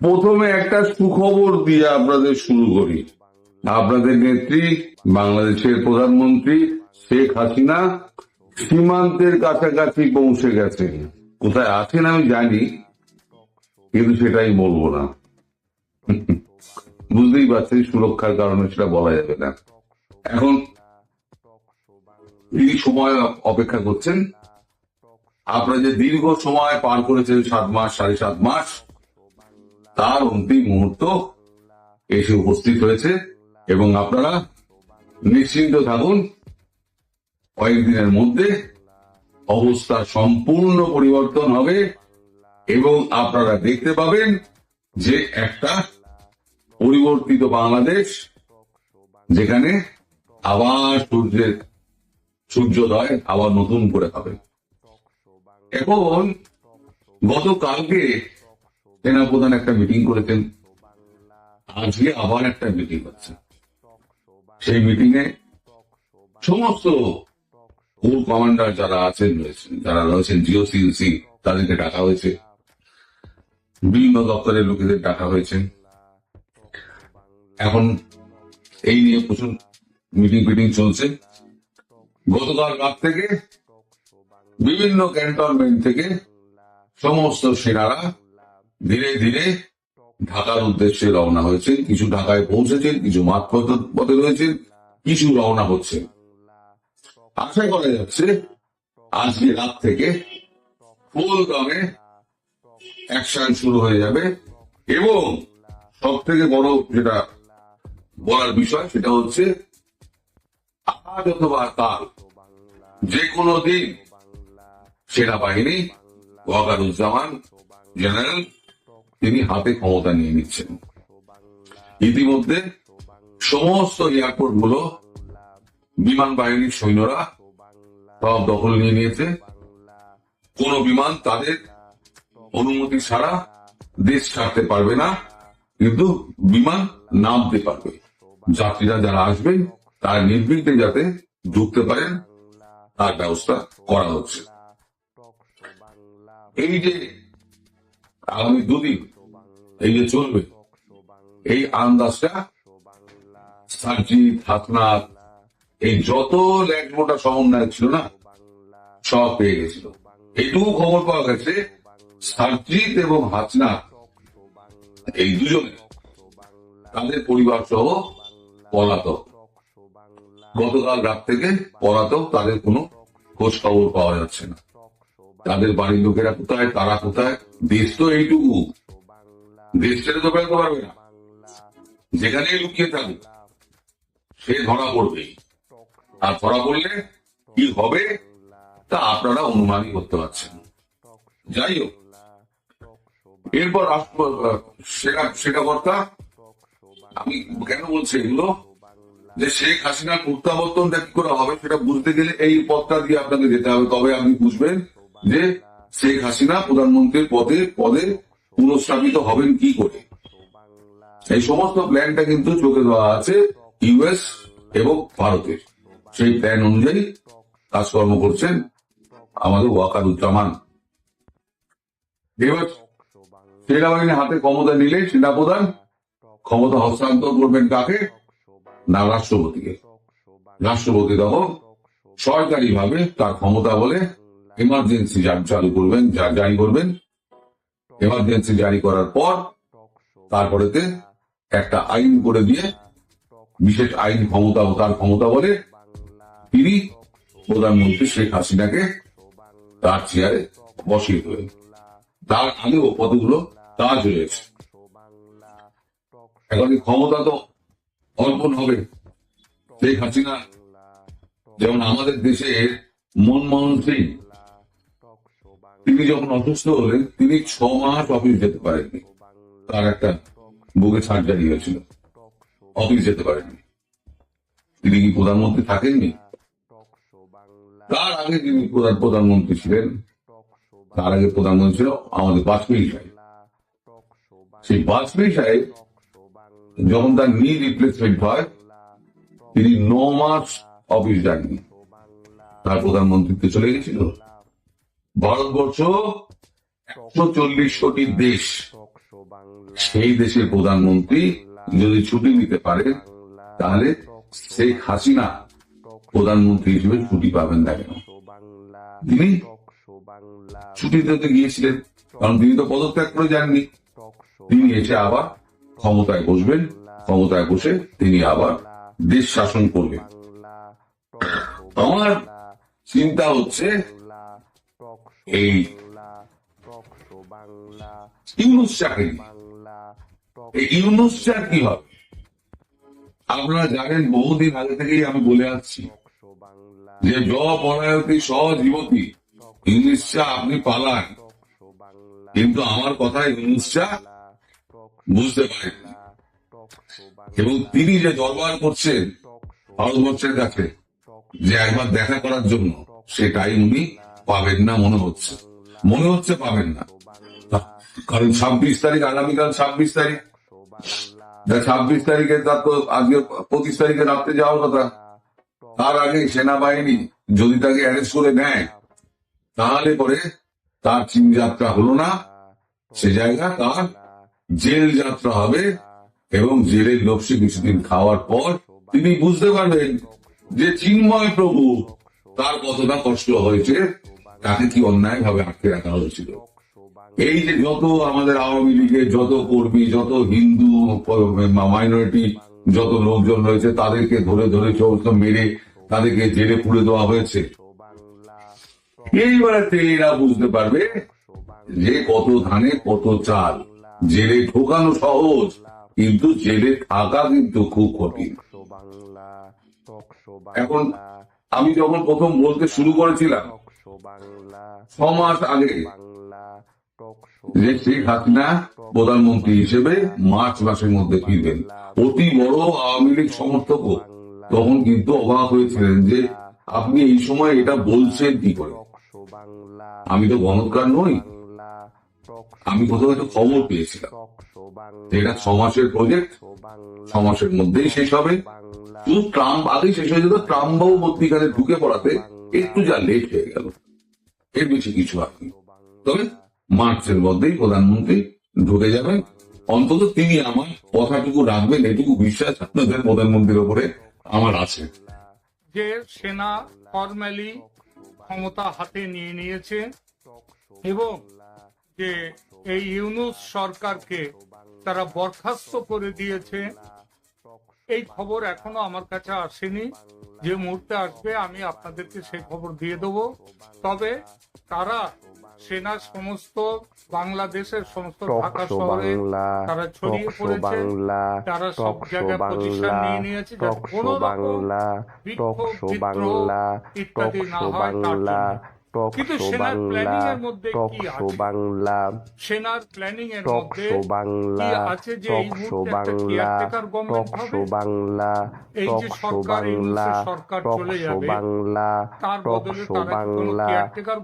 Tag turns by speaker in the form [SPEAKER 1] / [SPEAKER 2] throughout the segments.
[SPEAKER 1] প্রথমে একটা সুখবর দিয়ে আপনাদের শুরু করি। আপনাদের নেত্রী, বাংলাদেশের প্রধানমন্ত্রী শেখ হাসিনা সীমান্তের কাছাকাছি পৌঁছে গেছেন কোথায় আছেন আমি জানি, কিন্তু সেটাই বলব না। বুঝতেই পারছেন, সুরক্ষার কারণে সেটা বলা যাবে না। এখন তিনি সময় অপেক্ষা করছেন। আপনারা যে দীর্ঘ সময় পার করেছেন, সাত মাস, সাড়ে সাত মাস তার অন্তিম মুহূর্ত এসে উপস্থিত হয়েছে এবং আপনারা নিশ্চিন্ত থাকুন, কয়েকদিনের মধ্যে অবস্থা সম্পূর্ণ পরিবর্তন হবে এবং আপনারা দেখতে পাবেন যে একটা পরিবর্তিত বাংলাদেশ যেখানে আবার সূর্যের সূর্যোদয় আবার নতুন করে হবে। এখন গতকালকে সেনাপ্রধান একটা মিটিং করেছেন। আজকে আবার একটা মিটিং হচ্ছে। সেই মিটিং এ সমস্ত কোর কমান্ডার যারা আছেন, রয়েছেন, যারা রয়েছেন জিও সিএলসি তাদেরকে ডাকা হয়েছে। বিভিন্ন দপ্তরের লোকেদের ডাকা হয়েছে। এখন এই নিয়ে প্রচুর মিটিং ফিটিং চলছে। গতকাল রাত থেকে বিভিন্ন ক্যান্টনমেন্ট থেকে সমস্ত সেনারা ধীরে ধীরে ঢাকার উদ্দেশ্যে রওনা হয়েছে কিছু ঢাকায় পৌঁছেছেন, কিছু মাঠ পথে রয়েছেন, কিছু রওনা হচ্ছে। আশা করা যাচ্ছে, আজকে রাত থেকে ফুল দমে অ্যাকশন শুরু হয়ে যাবে। এবং সব থেকে বড় যেটা বলার বিষয়, সেটা হচ্ছে আজ অথবা কাল যে কোনো দিন সেনাবাহিনী, ওয়াকারুজ্জামান, জেনারেল তিনি হাতে ক্ষমতা নিয়ে নিচ্ছেন। ইতিমধ্যে সমস্ত এয়ারপোর্টগুলো বিমান বাহিনীর সৈন্যরা সব দখল নিয়ে নিয়েছে। কোন বিমান তাদের অনুমতি ছাড়া দেশ ছাড়তে পারবে না, কিন্তু বিমান নামতে পারবে। যাত্রীরা যারা আসবেন তারা নির্বিঘ্নে যাতে ঢুকতে পারেন, তার ব্যবস্থা করা হচ্ছে। এই যে আগামী দুদিন এই যে চলবে, এই আন্দাজটা সার্জিৎ হাতনাথ এই যত ল্যান্ডমোটা সমন্বয় ছিল না, সব পেয়ে গেছিল। এইটুকু খবর পাওয়া গেছে সার্জিৎ এবং হাসনাথ এই দুজনে তাদের পরিবার সহ পলাতক। গতকাল রাত থেকে পলাতক, তাদের কোনো খোঁজ খবর পাওয়া যাচ্ছে না। তাদের বাড়ির লোকেরা কোথায়, তারা কোথায়? দেশ তো এইটুকু। দেশ ছেড়ে তো বেরোতে পারবে না। যেখানেই লুকিয়ে থাকুক সে ধরা পড়বেই আর ধরা পড়লে কি হবে, তা আপনারা অনুমানই করতে পারছেন। যাই হোক, এরপর সেটা সেনা কর্তা, আমি কেন বলছি এগুলো? যে শেখ হাসিনার প্রত্যাবর্তনটা কি করে হবে, সেটা বুঝতে গেলে এই পথটা দিয়ে আপনাকে যেতে হবে। তবে আপনি বুঝবেন যে শেখ হাসিনা প্রধানমন্ত্রীর পদে পদে পুনঃস্থাপিত হবেন কি করে? এই সমস্ত প্ল্যানটা কিন্তু চোখে দেওয়া আছে ইউএস এবং ভারতের। সেই প্ল্যান অনুযায়ী কাজকর্ম করছেন আমাদের ওয়াকারুজ্জামান। এবার সেনাবাহিনী হাতে ক্ষমতা নিলে সেনাপ্রধান ক্ষমতা হস্তান্তর করবেন কাকে? না, রাষ্ট্রপতিকে। রাষ্ট্রপতি তখন সরকারি ভাবে তার ক্ষমতা বলে এমার্জেন্সি চালু করবেন জারি করবেন। এমার্জেন্সি জারি করার পর, তারপরেতে একটা আইন করে দিয়ে, বিশেষ আইন ক্ষমতা তার ক্ষমতা বলে তিনি প্রধানমন্ত্রী শেখ হাসিনাকে তার চেয়ারে বসিয়ে দেবেন তার আগেও কতগুলো কাজ রয়েছে এখন ক্ষমতা তো অর্পণ হবে। শেখ হাসিনা যেমন আমাদের দেশের মনমোহন সিং তিনি যখন অসুস্থ হলেন তিনি ছ মাস অফিস যেতে পারেননি। তার একটা বুকে সার্জারি হয়েছিল। অফিস যেতে পারেননি। তিনি কি প্রধানমন্ত্রী থাকেননি? তার আগে যিনি প্রধান প্রধানমন্ত্রী ছিলেন, তার আগে প্রধানমন্ত্রী ছিল আমাদের বাজপেয়ী সাহেব। সেই বাজপেয়ী সাহেব যখন তার নি রিপ্লেসমেন্ট হয়, তিনি ন মাস অফিস যাননি। তার প্রধানমন্ত্রীত্ব চলে গেছিল। ভারতবর্ষ একশো চল্লিশ কোটি দেশ। সেই দেশের প্রধানমন্ত্রী যদি ছুটি নিতে পারে, তাহলে শেখ হাসিনা প্রধানমন্ত্রী হিসেবে ছুটি পাবেন না কেন? তিনি ছুটিতে তো গিয়েছিলেন, কারণ তিনি তো পদত্যাগ করে যাননি। তিনি এসে আবার ক্ষমতায় বসবেন, ক্ষমতায় বসে তিনি আবার দেশ শাসন করবেন। আমার চিন্তা হচ্ছে এই ইউনুস চাকরি এই ইউনুস কি হবে? আপনারা জানেন বহুদিন আগে থেকেই আমি বলে আসছি যে জ সজীবতী ইংলিশ চা আপনি পালান। কিন্তু আমার কথা ইংলিশ চা বুঝতে পারেন। এবং তিনি যে দরবার করছেন, ভারতবর্ষের কাছে যে একবার দেখা করার জন্য সে টাইম উনি পাবেন না, মনে হচ্ছে। মনে হচ্ছে পাবেন না। কারণ ছাব্বিশ তারিখ, আগামীকাল ছাব্বিশ তারিখ। ছাব্বিশ তারিখে তার তো আজকে পঁচিশ তারিখে রাত্রে যাওয়ার কথা। তার আগে সেনাবাহিনী যদি তাকে অ্যারেস্ট করে নেয়, তাহলে পরে তার চীন যাত্রা হলো না। সে জায়গা তার জেল যাত্রা হবে এবং জেলের লপসি কিছুদিন খাওয়ার পর তিনি বুঝতে পারবেন যে চিন্ময় প্রভু তার কতটা কষ্ট হয়েছে। তাকে কি অন্যায় ভাবে আটকে রাখা হয়েছিল? এই যে যত আমাদের আওয়ামী লীগের যত কর্মী, যত হিন্দু, মাইনরিটি যত লোকজন রয়েছে, তাদেরকে ধরে ধরে সমস্ত মেরে তাদেরকে জেলে পুড়ে দেওয়া হয়েছে। এইবারে এরা বুঝতে পারবে যে কত ধানে কত চাল। জেলে ঢোকানো সহজ, কিন্তু জেলে থাকা কিন্তু খুব কঠিন। এখন আমি যখন প্রথম বলতে শুরু করেছিলাম ছ মাস আগে যে শেখ হাসিনা প্রধানমন্ত্রী হিসেবে মার্চ মাসের মধ্যে ফিরবেন। অতি বড় আওয়ামী লীগ সমর্থকও তখন কিন্তু অবাক হয়েছিলেন যে আপনি এই সময় এটা বলছেন কি করে? আমি তো গণৎকার নই। আমি কোথাও একটা খবর পেয়েছিলাম। এটা ছ মাসের প্রজেক্ট ছ মাসের মধ্যেই শেষ হবে। শুধু ট্রাম্প আগেই শেষ হয়ে যেত। ট্রাম্প বাবু মধ্যিখানে ঢুকে পড়াতে একটু যা লেট হয়ে গেল। এর বেশি কিছু আপনি তবে মার্চের মধ্যেই প্রধানমন্ত্রী ঢুকে যাবেন। অন্তত তিনি আমার কথাটুকু রাখবেন, এটুকু বিশ্বাস আপনাদের প্রধানমন্ত্রীর উপরে আমার আছে।
[SPEAKER 2] যে সেনা ফরম্যালি ক্ষমতা হাতে নিয়ে নিয়েছে এবং যে এই ইউনুস সরকারকে তারা বরখাস্ত করে দিয়েছে এই খবর এখনও আমার কাছে আসেনি। যে মুহূর্তে আসবে আমি আপনাদেরকে সেই খবর দিয়ে দেবো। তবে তারা সেনা সমস্ত বাংলাদেশের সমস্ত ঢাকা শহরে
[SPEAKER 3] বাংলা
[SPEAKER 2] তারা ছড়িয়ে পড়েছে। তারা সব জায়গায়
[SPEAKER 3] বাংলা
[SPEAKER 2] নিয়ে নিয়েছে যাতে কোনো রকম
[SPEAKER 3] বাংলা
[SPEAKER 2] বিক্ষোভ, বিদ্রোহ ইত্যাদি না হয় তার
[SPEAKER 3] বাংলা
[SPEAKER 2] জন্য। কিন্তু
[SPEAKER 3] টকশো বাংলা
[SPEAKER 2] প্ল্যানিং এর মধ্যে কি
[SPEAKER 3] টকশো বাংলা
[SPEAKER 2] সেনার প্ল্যানিং এর মধ্যে
[SPEAKER 3] টকশো বাংলা
[SPEAKER 2] কি আছে যে এই
[SPEAKER 3] talk show Bangla
[SPEAKER 2] government
[SPEAKER 3] talk show Bangla
[SPEAKER 2] এই যে
[SPEAKER 3] টকশো বাংলা
[SPEAKER 2] চলে
[SPEAKER 3] টকশো বাংলা
[SPEAKER 2] তার বদলে
[SPEAKER 3] টকশো
[SPEAKER 2] তারা কি কোনো
[SPEAKER 3] বাংলা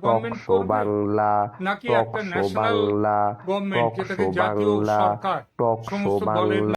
[SPEAKER 2] government
[SPEAKER 3] টকশো বাংলা
[SPEAKER 2] একটা
[SPEAKER 3] টকশো বাংলা
[SPEAKER 2] যেটাকে
[SPEAKER 3] টকশো বাংলা
[SPEAKER 2] সরকার
[SPEAKER 3] টকশো বাংলা